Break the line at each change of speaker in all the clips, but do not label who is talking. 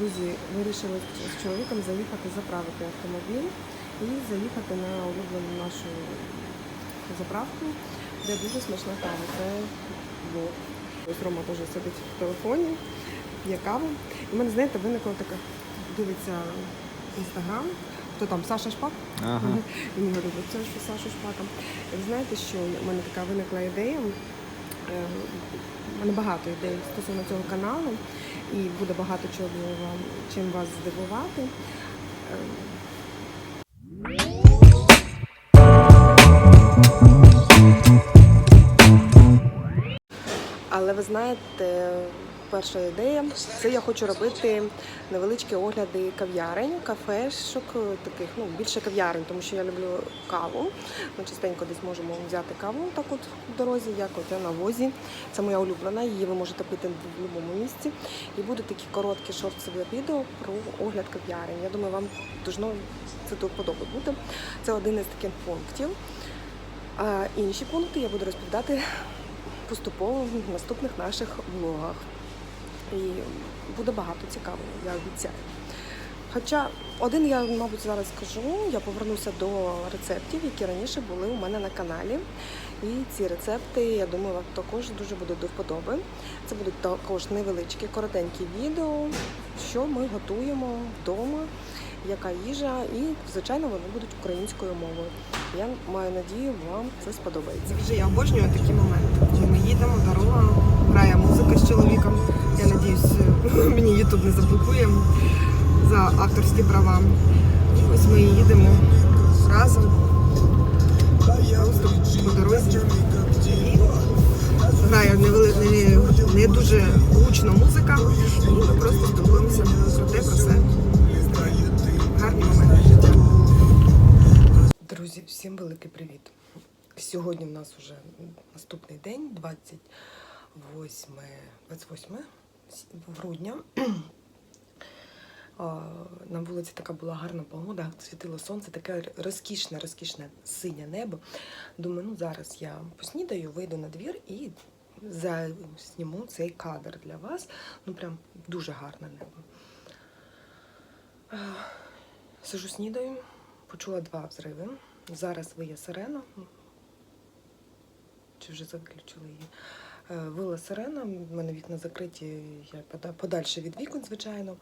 Друзі, вирішили з чоловіком заїхати заправити автомобіль і заїхати на улюблену нашу заправку, де дуже смачна кава. Це. Ось Рома теж сидить в телефоні, п'є каву. І в мене, знаєте, виникла така, дивиться інстаграм. Хто там Саша Шпак?
Ага.
Він його любить, це ж Сашу Шпака. І ви знаєте, що в мене така виникла ідея. Е, У мене багато ідей стосовно цього каналу, і буде багато чого вам, чим вас здивувати. Але ви знаєте, перша ідея це я хочу робити невеличкі огляди кав'ярень, кафешок, таких, ну більше кав'ярень, тому що я люблю каву. Ми частенько десь можемо взяти каву так от в дорозі, як от я на возі. Це моя улюблена, її ви можете пити в будь-якому місці. І будуть такі короткі шортсові відео про огляд кав'ярень. Я думаю, вам должно це до вподоби бути. Це один із таких пунктів. А інші пункти я буду розповідати поступово в наступних наших влогах. І буде багато цікавого, я обіцяю. Хоча один я, мабуть, зараз скажу, я повернуся до рецептів, які раніше були у мене на каналі. І ці рецепти, я думаю, вам також дуже будуть до вподоби. Це будуть також невеличкі, коротенькі відео, що ми готуємо вдома, яка їжа, і, звичайно, вони будуть українською мовою. Я маю надію, вам це сподобається. Вже я обожнюю такі моменти. Ми їдемо, дорога, грає музика з чоловіком. Я надіюсь, мені Ютуб не заблокує за авторські права. І ось ми їдемо разом. Просто по дорозі. Грає не, не дуже гучно музика. І ми просто спілкуємося про те, про все. Гарні моменти життя. Друзі, всім великий привіт. Сьогодні в нас вже наступний день, 28, 28 грудня. На вулиці така була гарна погода, світило сонце, таке розкішне, розкішне синє небо. Думаю, ну зараз я поснідаю, вийду на двір і засніму цей кадр для вас. Ну прям дуже гарне небо. Сижу снідаю, почула два взриви. Зараз виє сирена. Чи вже виключили її? Е, Вила сирена, в мене вікна закриті, я пода- подальше від вікон, звичайно.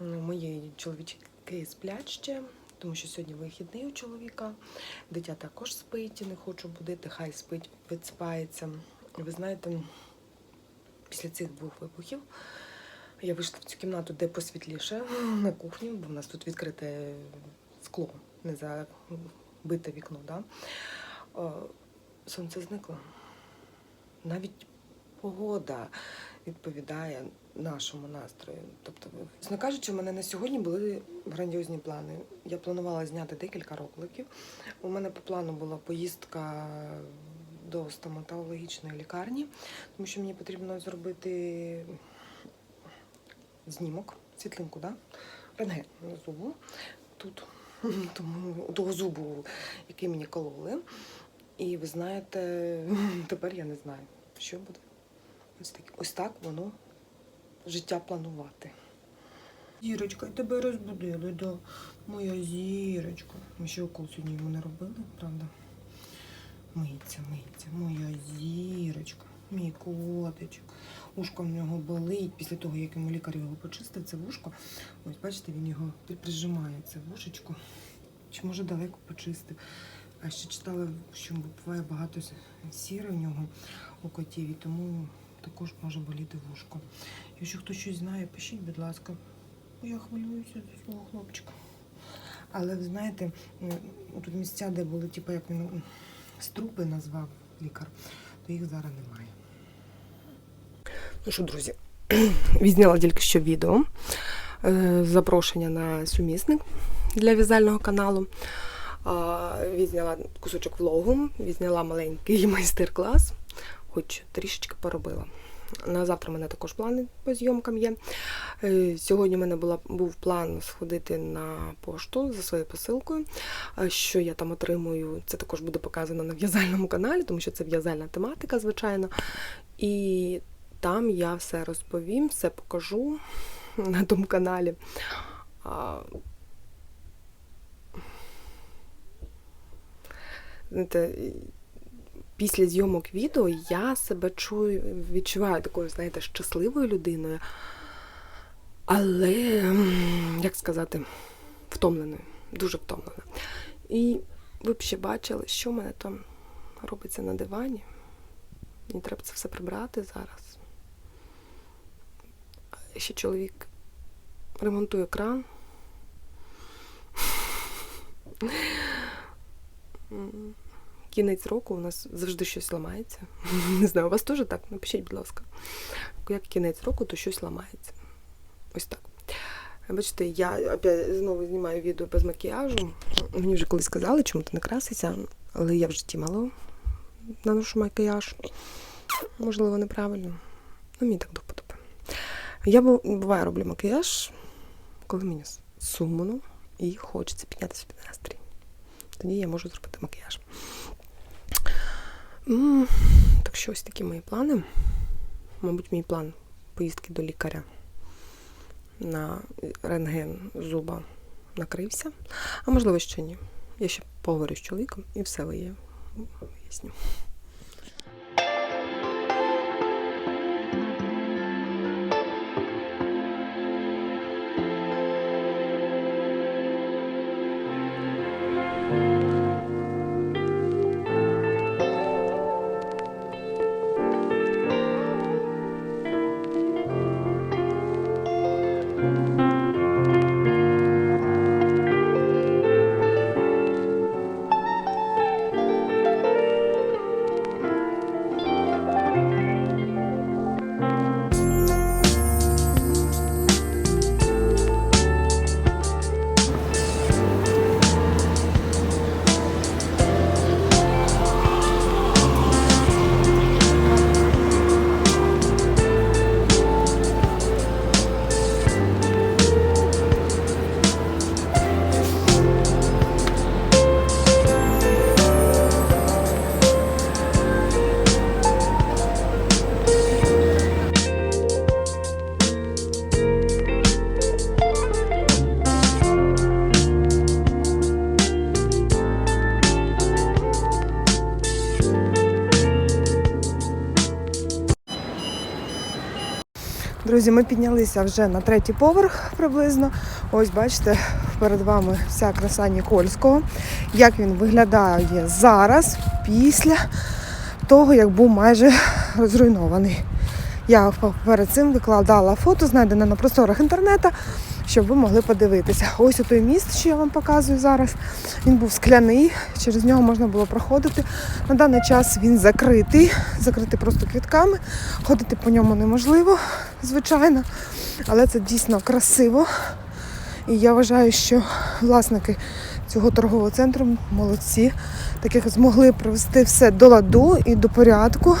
Мої чоловічки сплять ще, тому що сьогодні вихідний у чоловіка. Дитя також спить, не хочу будити, хай спить, відспається. Ви знаєте, після цих двох вибухів я вийшла в цю кімнату, де посвітліше, на кухню, бо в нас тут відкрите скло, не забите вікно. Да? Сонце зникло. Навіть погода відповідає нашому настрою. Тобто, чесно кажучи, у мене на сьогодні були грандіозні плани. Я планувала зняти декілька роликів. У мене по плану була поїздка до стоматологічної лікарні, тому що мені потрібно зробити знімок, світлинку, да? рентген зубу. Тут тому того зубу, який мені кололи. І ви знаєте, тепер я не знаю, що буде. Ось так, ось так воно життя планувати. Зірочка, тебе розбудили, да. Моя зірочка. Ми ще укол сьогодні йому не робили, правда? Миється, миється, моя зірочка, мій котичок. Ушко в нього болить після того, як йому лікар його почистив, це вушко. Ось бачите, він його прижимає, це вушечко. Чи може далеко почистив. А ще читала, що буває багато сіри в нього у котів, і тому також може боліти вушко. Якщо хтось щось знає, пишіть, будь ласка. Бо я хвилююся за свого хлопчика. Але ви знаєте, тут місця, де були, типу, як він струпи назвав лікар, то їх зараз немає. Ну що, друзі, відзняла тільки що відео. е, Запрошення на сумісник для в'язального каналу. Відзняла кусочок влогу, відзняла маленький майстер-клас, хоч трішечки поробила. На завтра в мене також плани по зйомкам є. Е, Сьогодні в мене була, був план сходити на пошту за своєю посилкою. Що я там отримую, це також буде показано на в'язальному каналі, тому що це в'язальна тематика, звичайно. І там я все розповім, все покажу. на тому каналі. Знаєте, після зйомок відео я себе чую, відчуваю такою, знаєте, щасливою людиною, але, як сказати, втомленою, дуже втомлена. І ви б ще бачили, що в мене там робиться на дивані. Мені треба це все прибрати зараз. Ще чоловік ремонтує кран. Кінець року у нас завжди щось ламається. Не знаю, у вас теж так? Напишіть, будь ласка. Як кінець року, то щось ламається. Ось так. Бачите, я знову знімаю відео без макіяжу. Мені вже колись сказали, чому ти не краситься, але я в житті мало наношу макіяж. Можливо, неправильно. Ну, мені так до вподоби. Я буває роблю макіяж, коли мені сумно і хочеться піднятися під настрій. Тоді я можу зробити макіяж. Так що ось такі мої плани. Мабуть, мій план поїздки до лікаря на рентген зуба накрився. А можливо, ще ні. Я ще поговорю з чоловіком і все виявлю. виясню. Друзі, ми піднялися вже на третій поверх приблизно. Ось бачите, перед вами вся краса Нікольського. Як він виглядає зараз, після того, як був майже зруйнований. Я перед цим викладала фото, знайдене на просторах інтернету, щоб ви могли подивитися. Ось той міст, що я вам показую зараз. Він був скляний, через нього можна було проходити. На даний час він закритий, закритий просто квітками. Ходити по ньому неможливо, звичайно, але це дійсно красиво. І я вважаю, що власники цього торгового центру молодці, так як змогли привести все до ладу і до порядку.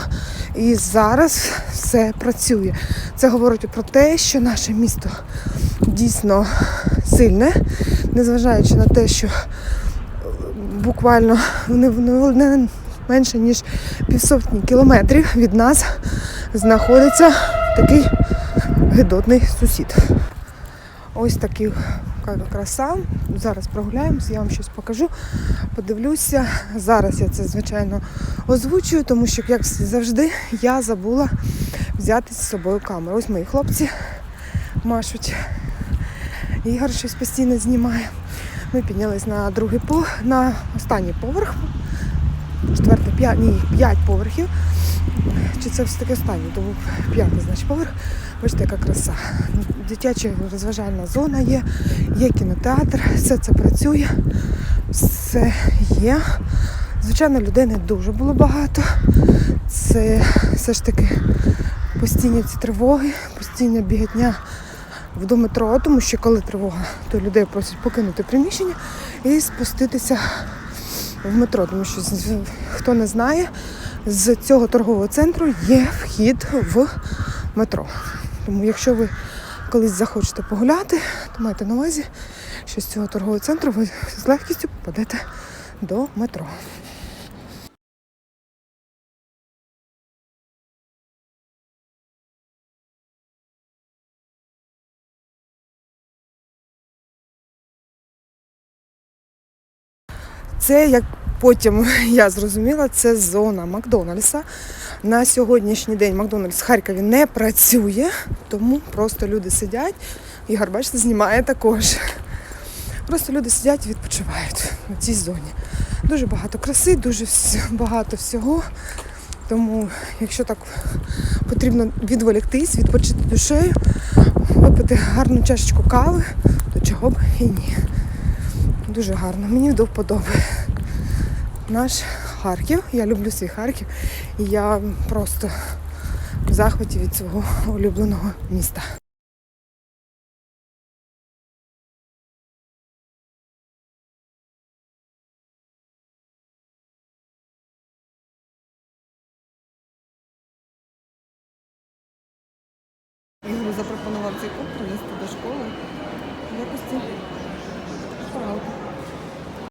І зараз все працює. Це говорить про те, що наше місто дійсно сильне, незважаючи на те, що буквально не, не, не менше ніж півсотні кілометрів від нас знаходиться такий гидотний сусід. Ось такі краса. Зараз прогуляємося, я вам щось покажу, подивлюся. Зараз я це, звичайно, озвучую, тому що, як завжди, я забула взяти з собою камеру. Ось мої хлопці машуть. Ігор щось постійно знімає. Ми піднялись на другий поверх, на останній поверх. Четвертий, п'ять, ні, п'ять поверхів. Чи це все таки останній, тому п'ятий, значить, поверх. Бачите, яка краса. Дитяча розважальна зона є, є кінотеатр, все це працює, все є. Звичайно, людей не дуже було багато. Це все ж таки постійні ці тривоги, постійна біготня в метро, тому що коли тривога, то людей просять покинути приміщення і спуститися в метро. Тому що хто не знає, з цього торгового центру є вхід в метро. Тому якщо ви колись захочете погуляти, то майте на увазі, що з цього торгового центру ви з легкістю попадете до метро.
Це як потім я зрозуміла, це зона Макдональдса. На сьогоднішній день Макдональдс в Харкові не працює, тому просто люди сидять. Ігор, бачите, знімає також. Просто люди сидять і відпочивають у цій зоні. Дуже багато краси, дуже багато всього. Тому, якщо так потрібно відволіктись, відпочити душею, випити гарну чашечку кави, то чого б і ні. Дуже гарно. Мені до вподоби. Наш Харків. Я люблю свій Харків. І я просто в захваті від свого улюбленого міста. Ігор запропонував цей куб принести до школи в якості